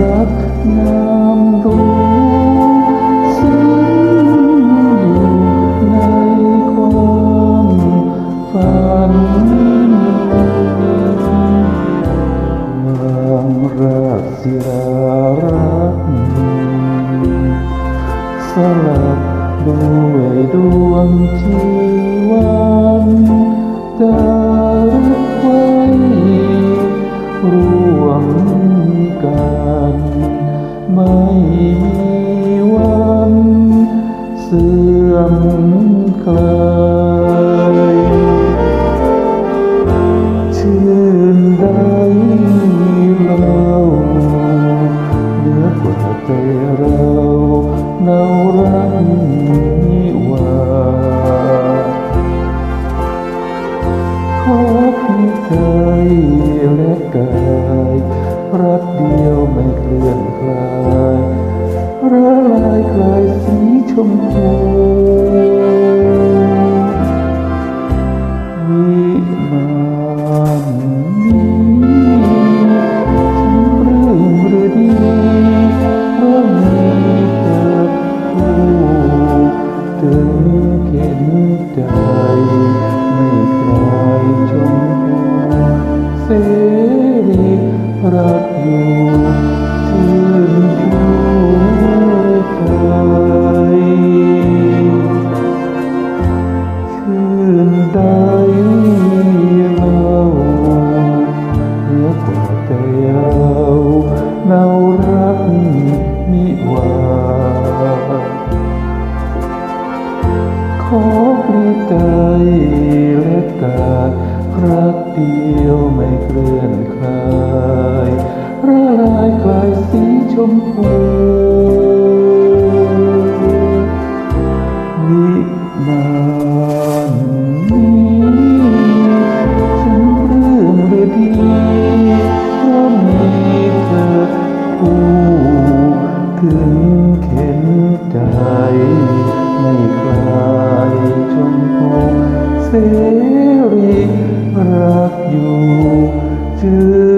รักนำรู้ซึ้งอยู่ในความฝันนางรัศิรักสลับด้วยดวงชีวันดา มีวันเสื่อมคลายชื่นใดเล่าเหลือกว่าใจเราเนารักนิวาขอพียงใจและกายรักเดียวไม่เคลื่อนคลาย มพูวิมานนี้ฉันปลื้มหรือดีเพราะมีเธอคู่ถึงเข็นใจไม่ใคลายชมพูเสรีรักอยู่ แต่ยาวเนารักมิวาขอปลีใจและตารักเดียวไม่เคลื่อนคลายระลายกลายสีชมพูนิมาน ถึงเข็นใจ ไม่คลามพงเสรีรักอยู่จือ